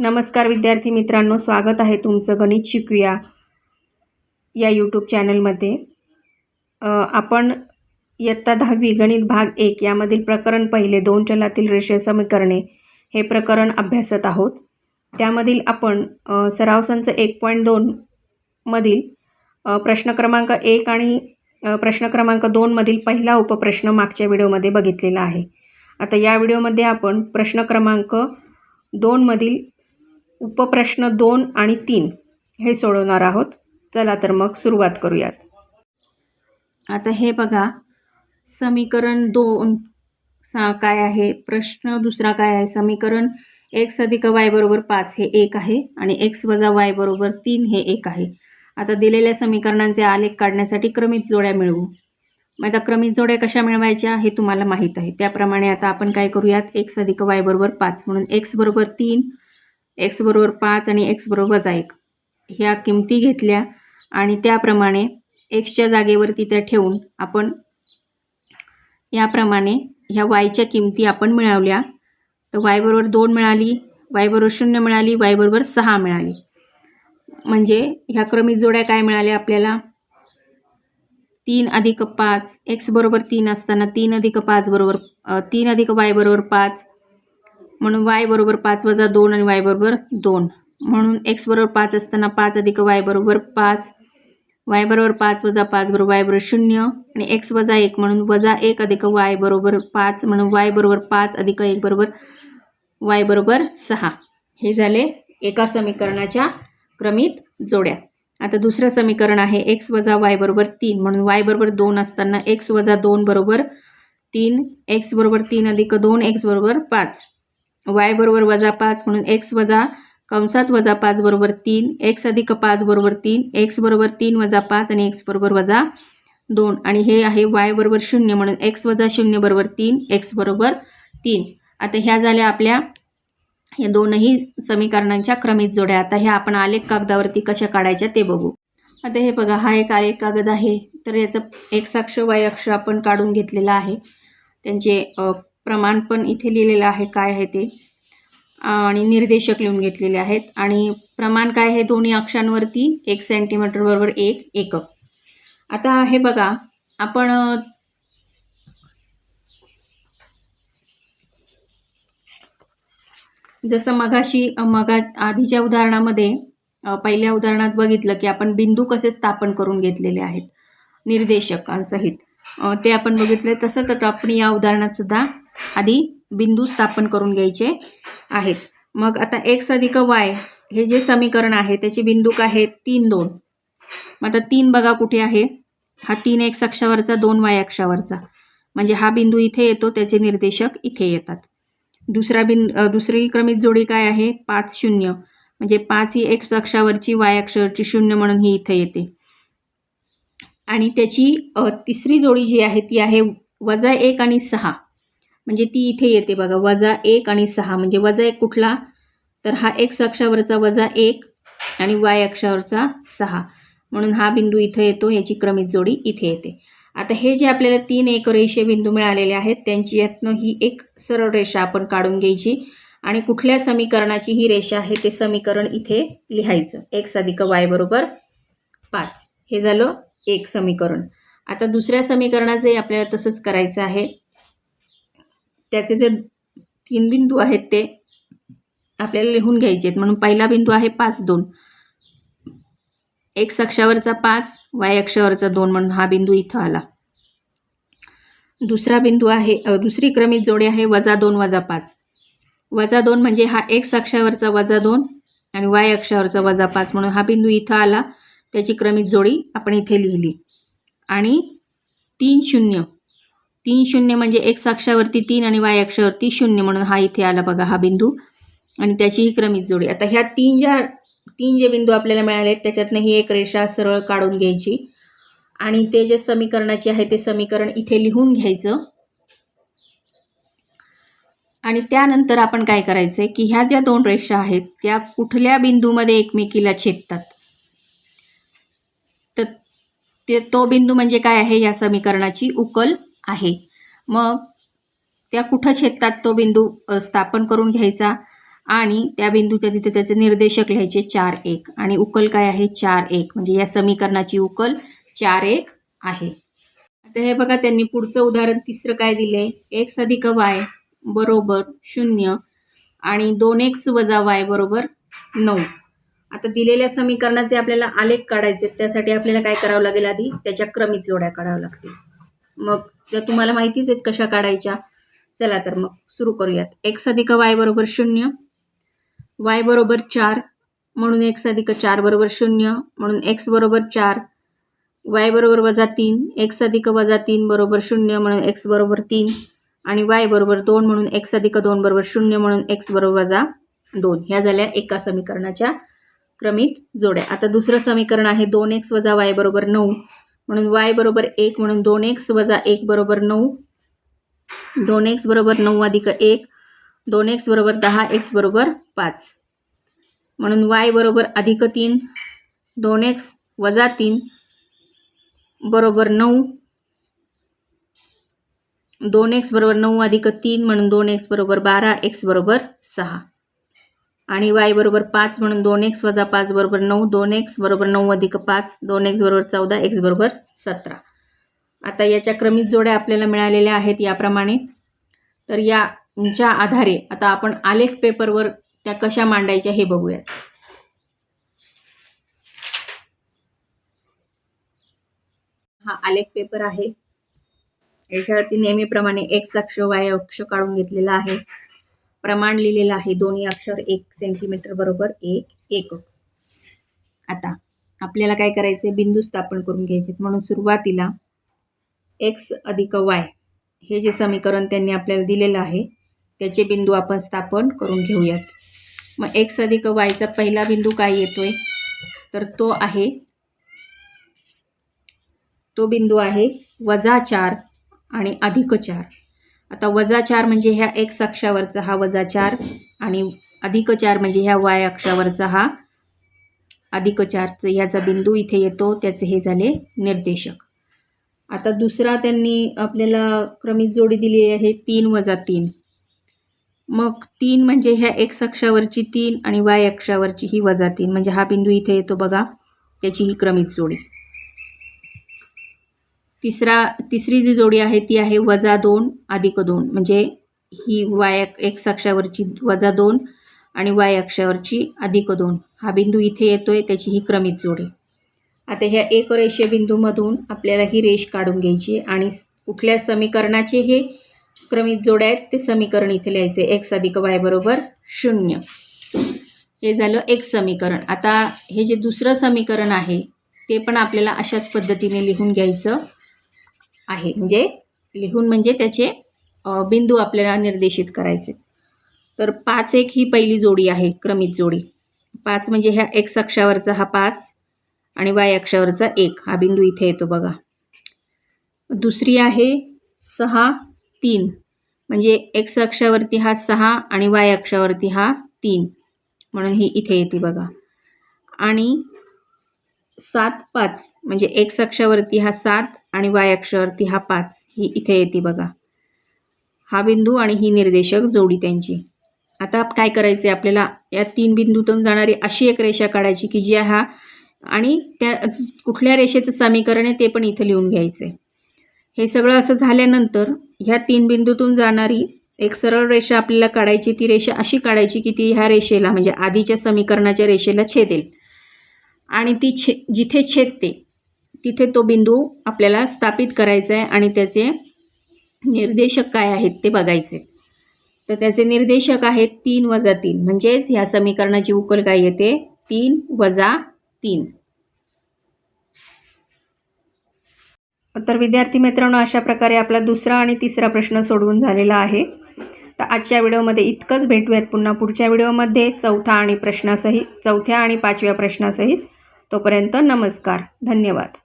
नमस्कार विद्यार्थी मित्रांनो स्वागत आहे तुमचं गणित शिकूया या यूट्यूब चॅनलमध्ये आपण इयत्ता दहावी गणित भाग एक यामधील प्रकरण पहिले दोन चलातील रेषीय समीकरणे हे प्रकरण अभ्यासत आहोत. त्यामधील आपण अ, सराव संच एक पॉईंट दोनमधील प्रश्न क्रमांक एक आणि प्रश्न क्रमांक दोनमधील पहिला उपप्रश्न मागच्या व्हिडिओमध्ये बघितलेला आहे. आता या व्हिडिओमध्ये आपण प्रश्न क्रमांक दोनमधील उपप्रश्न दोन आणि तीन हे सोडवणार आहोत. चला तर मग सुरुवात करूयात. आता हे बघा. समीकरण दोन सा काय आहे? प्रश्न दुसरा काय आहे? समीकरण एक्स अधिक वाय बरोबर पाच हे एक आहे आणि एक्स वजा वाय बरोबर तीन हे एक आहे. आता दिलेल्या समीकरणांचे आलेख काढण्यासाठी क्रमित जोड्या मिळवू. मग आता क्रमित जोड्या कशा मिळवायच्या हे तुम्हाला माहीत आहे. त्याप्रमाणे आता आपण काय करूयात? एक्स अधिक वाय बरोबर पाच म्हणून एक्स बरोबर तीन एक्स बरोबर पाच आणि एक्स बरोबर वजा एक. ह्या किमती घेतल्या आणि त्याप्रमाणे एक्सच्या जागेवरती त्या ठेवून आपण याप्रमाणे ह्या वायच्या किमती आपण मिळवल्या. तर वाय बरोबर दोन मिळाली वाय बरोबर शून्य मिळाली वाय बरोबर सहा मिळाली. म्हणजे ह्या क्रमिक जोड्या काय मिळाल्या आपल्याला? तीन अधिक पाच एक्स बरोबर तीन असताना तीन अधिक पाच बरोबर तीन अधिक वाय बरोबर पाच म्हणून वाय बरोबर पाच वजा दोन आणि वाय बरोबर दोन म्हणून एक्स बरोबर पाच असताना पाच अधिक वाय बरोबर पाच वाय बरोबर पाच वजा पाच बरोबर वाय बरोबर शून्य आणि एक्स वजा एक म्हणून वजा एक अधिक वाय बरोबर पाच म्हणून वाय बरोबर पाच अधिक एक बरोबर वाय बरोबर सहा हे झाले एका समीकरणाच्या क्रमित जोड्या आता दुसरं समीकरण आहे एक्स वजा वाय बरोबर तीन म्हणून वाय बरोबर दोन असताना एक्स वजा दोन बरोबर तीन एक्स बरोबर तीन अधिक दोन एक्स बरोबर पाच वाय बरोबर वजा पाच म्हणून एक्स वजा कंसात वजा पाच बरोबर तीन एक्स अधिक पाच बरोबर तीन एक्स बरोबर तीन वजा पाच आणि एक्स बरोबर वजा दोन. आणि हे आहे वाय बरोबर शून्य म्हणून एक्स वजा शून्य बरोबर तीन एक्स बरोबर तीन. आता ह्या झाल्या आपल्या या दोनही समीकरणांच्या क्रमित जोड्या. आता ह्या आपण आलेख कागदावरती कशा काढायच्या ते बघू. आता हे बघा हा एक आलेख कागद आहे. तर याचं एक्स अक्ष वाय अक्ष आपण काढून घेतलेला आहे. त्यांचे प्रमाण पण इथे लिहिलेलं आहे काय आहे ते. आणि निर्देशक लिहून घेतलेले आहेत. आणि प्रमाण काय आहे? दोन्ही अक्षांवरती एक सेंटीमीटर बरोबर एक एकक. आता हे बघा आपण जसं मगाशी मगा आधीच्या उदाहरणामध्ये पहिल्या उदाहरणात बघितलं की आपण बिंदू कसे स्थापन करून घेतलेले आहेत. निर्देशकांसहित. ते आपण बघितले तसंच आता आपण या उदाहरणात सुद्धा आधी बिंदू स्थापन करून घ्यायचे आहेत. मग आता एक्स अधिक वाय हे जे समीकरण आहे त्याचे बिंदू काय आहेत तीन दोन. मग आता तीन बघा कुठे आहे. हा तीन एक्स अक्षावरचा दोन वाय अक्षावरचा. म्हणजे हा बिंदू इथे येतो त्याचे निर्देशक इथे येतात. दुसरा बिन दुसरी क्रमित जोडी काय आहे? पाच शून्य. म्हणजे पाच ही एक्स अक्षावरची वाय अक्षावरची शून्य म्हणून ही इथे येते. आणि त्याची तिसरी जोडी जी आहे ती आहे वजा एक आणि सहा. म्हणजे ती इथे येते बघा वजा एक आणि सहा. म्हणजे वजा एक कुठला? तर हा एक्स अक्षावरचा वजा एक आणि वाय अक्षावरचा सहा. म्हणून हा बिंदू इथं येतो याची क्रमित जोडी इथे येते. आता हे जे आपल्याला तीन एक रेषे बिंदू मिळालेले आहेत त्यांची यातनं ही एक सरळ रेषा आपण काढून घ्यायची. आणि कुठल्या समीकरणाची ही रेषा आहे ते समीकरण इथे लिहायचं. एक्स अधिक वाय बरोबर पाच. हे झालं एक समीकरण. आता दुसऱ्या समीकरणाचंही आपल्याला तसंच करायचं आहे. त्याचे जे तीन बिंदू आहेत ते आपल्याला लिहून घ्यायचे आहेत. म्हणून पहिला बिंदू आहे पाच दोन. एक्स अक्षावरचा पाच वाय अक्षावरचा दोन म्हणून हा बिंदू इथं आला. दुसरा बिंदू आहे दुसरी क्रमित जोडी आहे वजा दोन वजा पाच. वजा दोन म्हणजे हा एक्स अक्षावरचा वजा दोन आणि वाय अक्षावरचा वजा पाच म्हणून हा बिंदू इथं आला. त्याची क्रमित जोडी आपण इथे लिहिली. आणि तीन शून्य. तीन शून्य म्हणजे एक्स अक्षावरती तीन आणि वाय अक्षावरती शून्य म्हणून हा इथे आला बघा हा बिंदू. आणि त्याची ही क्रमित जोडी. आता ह्या तीन ज्या तीन जे बिंदू आपल्याला मिळाले आहेत त्याच्यातनं ही एक रेषा सरळ काढून घ्यायची. आणि ते जे समीकरणाचे आहे ते समीकरण इथे लिहून घ्यायचं. आणि त्यानंतर आपण काय करायचं आहे की ह्या ज्या दोन रेषा आहेत त्या कुठल्या बिंदूमध्ये एकमेकीला छेदतात? तर ते तो बिंदू म्हणजे काय आहे? या समीकरणाची उकल आहे. मग त्या कुठं छेदतात तो बिंदू? स्थापन करून घ्यायचा आणि त्या बिंदूच्या तिथे त्याचे निर्देशक लिहायचे चार एक. आणि उकल काय आहे? चार एक. म्हणजे या समीकरणाची उकल चार एक आहे. आता हे बघा त्यांनी पुढचं उदाहरण तिसरं काय दिले एक्स अधिक वाय बरोबर शून्य आणि दोन एक्स वजा वाय बरोबर नऊ. आता दिलेल्या समीकरणाचे आपल्याला आलेख काढायचे आहेत. त्यासाठी आपल्याला काय करावं लागेल आधी? त्याच्या क्रमित जोड्या काढाव्या लागतील. मग त्या तुम्हाला माहितीच आहेत कशा काढायच्या. चला तर मग सुरू करूयात. एक्स अधिक वाय बरोबर शून्य वाय बरोबर चार म्हणून एक्स अधिक चार बरोबर शून्य म्हणून एक्स बरोबर चार वाय बरोबर वजा तीन एक्स अधिक वजा तीन बरोबर शून्य म्हणून एक्स बरोबर तीन आणि वाय बरोबर दोन म्हणून एक्स अधिक दोन बरोबर शून्य म्हणून एक्स बरोबर वजा दोन. ह्या झाल्या एका समीकरणाच्या क्रमित जोड्या. आता दुसरं समीकरण आहे दोन एक्स वजा वाय बरोबर नऊ म्हणून वाय बरोबर एक म्हणून दोन एक्स वजा एक बरोबर नऊ. दोन एक्स बरोबर नऊ अधिक एक. दोन एक्स बरोबर दहा एक्स बरोबर पाच. म्हणून वाय बरोबर अधिक तीन. दोन एक्स वजा तीन बरोबर नऊ. दोन एक्स बरोबर नऊ अधिक तीन म्हणून दोन एक्स बरोबर बारा एक्स बरोबर सहा. आणि वाय बरोबर पाच म्हणून दोन एक्स वजा पाच बरोबर नऊ दोन एक्स बरोबर नऊ अधिक पाच दोन एक्स बरोबर चौदा एक्स बरोबर सतरा. आता याच्या क्रमित जोड्या आपल्याला मिळालेल्या आहेत याप्रमाणे. तर याच्या आधारे आता आपण आलेख पेपरवर त्या कशा मांडायच्या हे बघूयात. हा आलेख पेपर आहे. याच्यावरती नेहमीप्रमाणे एक्स अक्ष वाय अक्ष काढून घेतलेला आहे. प्रमाण लिहिलेलं आहे. दोन्ही अक्षर एक सेंटीमीटर बरोबर एक एक. आता आपल्याला काय करायचे बिंदू स्थापन करून घ्यायचे म्हणून सुरुवातीला एक्स अधिक वाय हे जे समीकरण त्यांनी आपल्याला दिलेलं आहे त्याचे बिंदू आपण स्थापन करून घेऊयात. मग एक्स अधिक वायचा पहिला बिंदू काय येतोय? तर तो आहे तो बिंदू आहे वजा चार आणि अधिक चार. आता वजा चार म्हणजे ह्या एक्स अक्षावरचा हा वजा चार आणि अधिक चार म्हणजे ह्या वाय अक्षावरचा हा अधिक चारचं ह्याचा बिंदू इथे येतो त्याचे हे झाले निर्देशक. आता दुसरा त्यांनी आपल्याला क्रमित जोडी दिली आहे तीन वजा तीन. मग तीन म्हणजे ह्या एक्स अक्षावरची तीन आणि वाय अक्षावरची ही वजा तीन म्हणजे हा बिंदू इथे येतो बघा त्याची ही क्रमित जोडी. तिसरा तिसरी जी जोडी आहे ती आहे वजा दोन अधिक दोन. म्हणजे ही वाय एक्स अक्षावरची वजा दोन आणि वाय अक्षावरची अधिक दोन. हा बिंदू इथे येतो आहे त्याची ही क्रमित जोडी. आता ह्या एक रेषे बिंदूमधून आपल्याला ही रेष काढून घ्यायची आणि कुठल्या समीकरणाचे हे क्रमित जोड्या आहेत ते समीकरण इथे लिहायचे. एक्स अधिक वाय बरोबर शून्य. हे झालं एक समीकरण. आता हे जे दुसरं समीकरण आहे ते पण आपल्याला अशाच पद्धतीने लिहून घ्यायचं. आहे. म्हणजे लिहून म्हणजे त्याचे बिंदू आपल्याला निर्देशित करायचे. तर पाच एक ही पहिली जोडी आहे क्रमित जोडी. पाच म्हणजे ह्या एक्स अक्षावरचा हा पाच आणि वाय अक्षावरचा एक. हा बिंदू इथे येतो बघा. दुसरी आहे सहा तीन. म्हणजे एक्स अक्षावरती हा सहा आणि वाय अक्षावरती हा तीन. म्हणून ही इथे येते बघा. आणि सात पाच. म्हणजे एक्स अक्षावरती हा सात आणि वाय ती हा पाच ही इथे येते बघा. हा बिंदू आणि ही निर्देशक जोडी त्यांची. आता काय करायचे आपल्याला? या तीन बिंदूतून जाणारी अशी एक रेषा काढायची की जी हा आणि त्या कुठल्या रेषेचं समीकरण आहे ते पण इथं लिहून घ्यायचं हे सगळं असं झाल्यानंतर ह्या तीन बिंदूतून जाणारी एक सरळ रेषा आपल्याला काढायची ती रेषा अशी काढायची की ती ह्या रेषेला म्हणजे आधीच्या समीकरणाच्या रेषेला छेदेल. आणि ती छे जिथे छेदते तिथे तो बिंदू आपल्याला स्थापित करायचा आहे आणि त्याचे निर्देशक काय आहेत ते बघायचे. तर त्याचे निर्देशक आहेत तीन वजा तीन. म्हणजेच ह्या समीकरणाची उकल काय येते? तीन वजा तीन. तर विद्यार्थी मित्रांनो अशा प्रकारे आपला दुसरा आणि तिसरा प्रश्न सोडवून झालेला आहे. तर आजच्या व्हिडिओमध्ये इतकंच. भेटूयात पुन्हा पुढच्या व्हिडिओमध्ये. चौथा आणि प्रश्नासहित चौथ्या आणि पाचव्या प्रश्नासहित. तोपर्यंत नमस्कार. धन्यवाद.